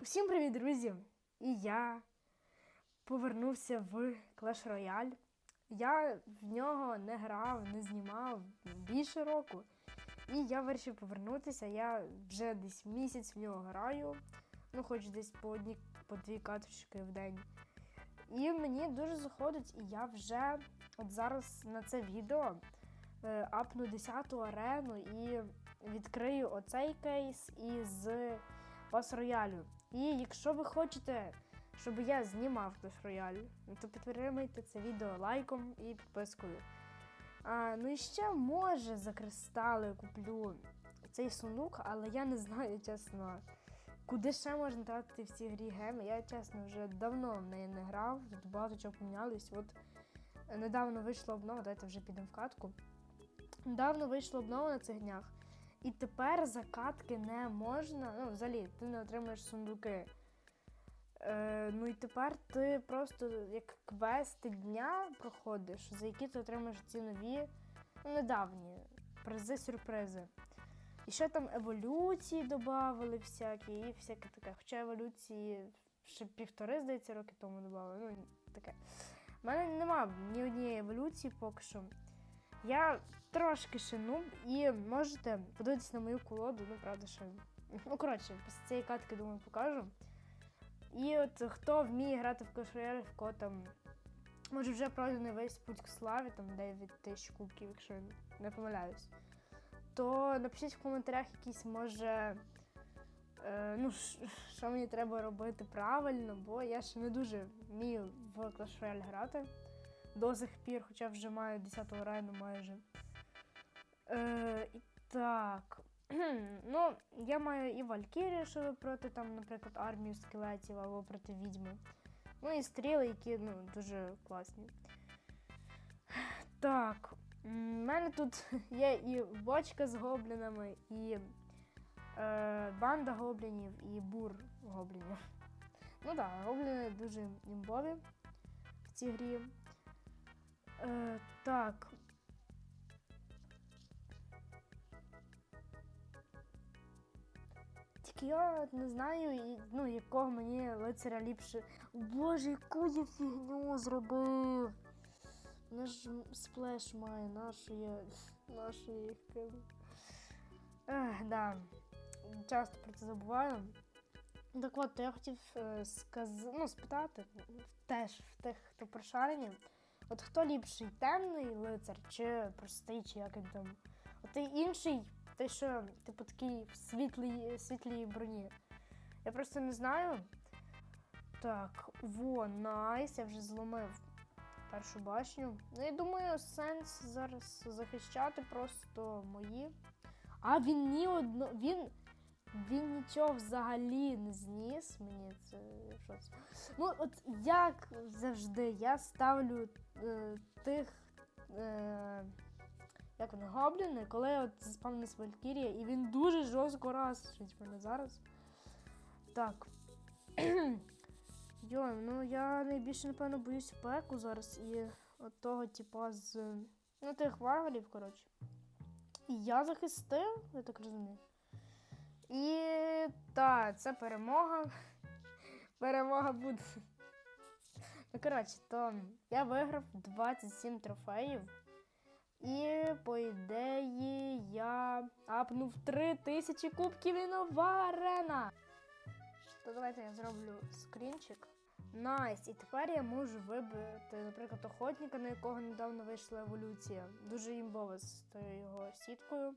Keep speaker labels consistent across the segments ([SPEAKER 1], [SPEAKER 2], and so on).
[SPEAKER 1] Усім привіт, друзі! І я повернувся в Clash Royale. Я в нього не грав, не знімав більше року. І я вирішив повернутися. Я вже десь місяць в нього граю. Ну, хоч десь по одній, по дві каточки в день. І мені дуже заходить, і я вже от зараз на це відео е, апну 10-ту арену і відкрию оцей кейс із Clash Royale. І якщо ви хочете, щоб я знімав Clash Royale, то підтримайте це відео лайком і підпискою. А, ну і ще може за кристали куплю цей сундук, але я не знаю, чесно, куди ще можна тратити в цій грі геми. Я, чесно, вже давно в неї не грав, тут багато чого помінялось. От недавно вийшла обнова, давайте вже підемо в катку. Недавно вийшла обнова на цих днях. І тепер закатки не можна. Ну, взагалі, ти не отримаєш сундуки. Е, ну і тепер ти просто як квести дня проходиш, за які ти отримаєш ці нові, ну, недавні призи-сюрпризи. І ще там еволюції додавали всякі, і всяке таке. Хоча еволюції ще півтори, здається, роки тому додавали. Ну, таке. У мене нема ні однієї еволюції поки що. Я трошки нуб, і можете подивитися на мою колоду, ну правда, ще. Ну, коротше, після цієї катки, думаю, покажу. І от хто вміє грати в Clash в кого там. Може вже пройдений весь путь к славі, там 9 тисяч кубків, якщо я не помиляюсь. То напишіть в коментарях якісь, може. Е, ну, що мені треба робити правильно, бо я ще не дуже вмію в Clash Royale грати до сих пір, хоча вже маю 10 райну майже. Е, і так. ну, я маю і Валькірію, щоб проти, там, наприклад, армію скелетів або проти відьми. Ну і стріли, які ну, дуже класні. Так. У мене тут є і бочка з гоблінами, і е, банда гоблінів, і бур гоблінів. Ну так, гобліни дуже імбові в цій грі. Е, так. Тільки я не знаю, ну, якого мені лицаря ліпше. Боже, яку я фігню зробив. Вона сплеш має, їх кину. Ех, да. Часто про це забуваю. Так от, я хотів е, сказ... ну, спитати теж в тих, хто прошарені. От хто ліпший, темний лицар чи простий, чи як він там. От той інший, той, що, типу, такий в світлій, світлій броні. Я просто не знаю. Так, во, найс, я вже зломив першу башню. Ну, я думаю, сенс зараз захищати просто мої. А він ні одно. Він. Він нічого взагалі не зніс. Мені це щось. Ну, от як завжди, я ставлю е, тих. Е, як вони, гобліни, коли от заспавнилась Валькірія, і він дуже жорстко разить мене зараз. Так. Йой, ну я найбільше, напевно, боюся пеку зараз і от того, типа, з. Ну, тих варварів, коротше. І я захистив, я так розумію. І так, це перемога. Перемога буде. Ну, коротше, то я виграв 27 трофеїв. І, по ідеї, я апнув 3000 кубків нова арена. То давайте я зроблю скрінчик. Найс, і тепер я можу вибрати, наприклад, охотника, на якого недавно вийшла еволюція. Дуже імбова з його сіткою.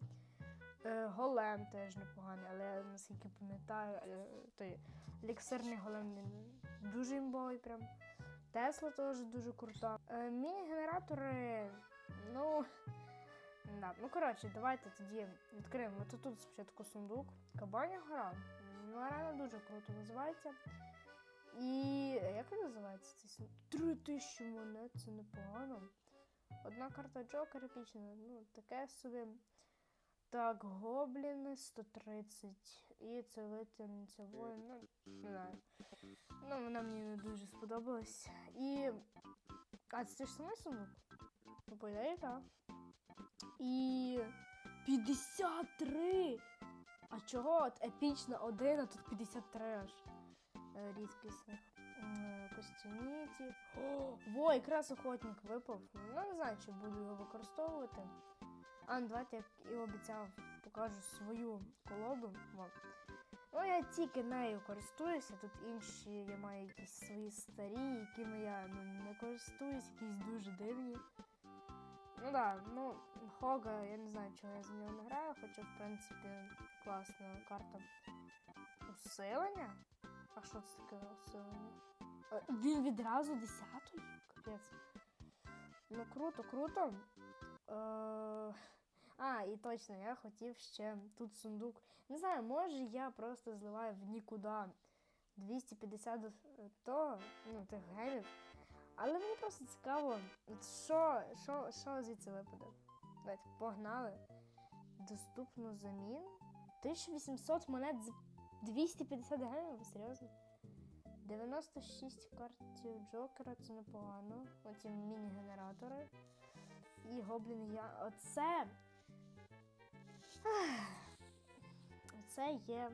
[SPEAKER 1] Е, голем теж непоганий, але наскільки пам'ятаю, е, той еліксирний голем він дуже імбовий прям. Тесла теж дуже крута. Е, міні-генератори, ну. Да. Ну, коротше, давайте тоді відкриємо. Тут, тут спочатку сундук. Кабаня гора. Ну, арена дуже круто називається. І як він називається цей сундук? Три тисячі монет, це непогано. Одна карта Джокер епічна, ну, таке собі. Так, гобліни 130. І це витягнеться воїн. Ну, не знаю. Ну, вона мені не дуже сподобалась. І. А це ж самий сундук? Ну, так. І. 53! А чого от епічна 1, а тут 53 аж е, рідкісних. М, Костюміті. О, якраз охотник випав. Ну, не знаю, чи буду його використовувати. А, ну, давайте, як і обіцяв, покажу свою колоду. Во. Ну, я тільки нею користуюся. Тут інші я маю якісь свої старі, якими я ну, не користуюсь, якісь дуже дивні. Ну да, ну, Хога, я не знаю, чого я за нього не граю, хоча, в принципі, класна карта. Усилення? А що це таке усилення? Е, Він відразу десятий? Капець. Ну круто, круто. Е, а, і точно, я хотів ще тут сундук. Не знаю, може я просто зливаю в нікуди 250 до- того, ну, тих гемів. Але мені просто цікаво, що, що, що звідси випаде. Давайте, погнали. Доступно замін. 1800 монет за 250 гемів, серйозно? 96 картів Джокера, це непогано. Оці міні-генератори. І гоблін я. Оце. Оце є.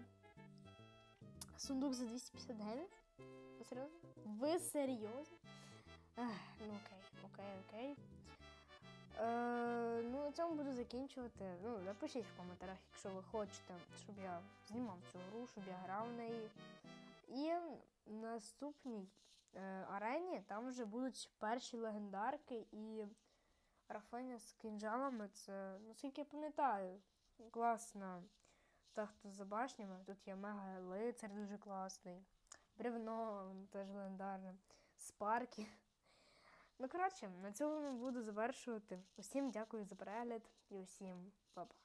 [SPEAKER 1] Сундук за 250 гемів? Ви серйозно? Ви серйозно? Ну окей, окей, окей. Е, ну, на цьому буду закінчувати. Ну, напишіть в коментарях, якщо ви хочете, щоб я знімав цю гру, щоб я грав в неї. І в наступній е, арені там вже будуть перші легендарки і Рафаня з кинджалами. Це, наскільки я пам'ятаю, класна та хто за башнями. Тут є мега лицар дуже класний. Бревно теж легендарне. Спарки. Ну, коротше, на цьому буду завершувати. Усім дякую за перегляд і усім па-па.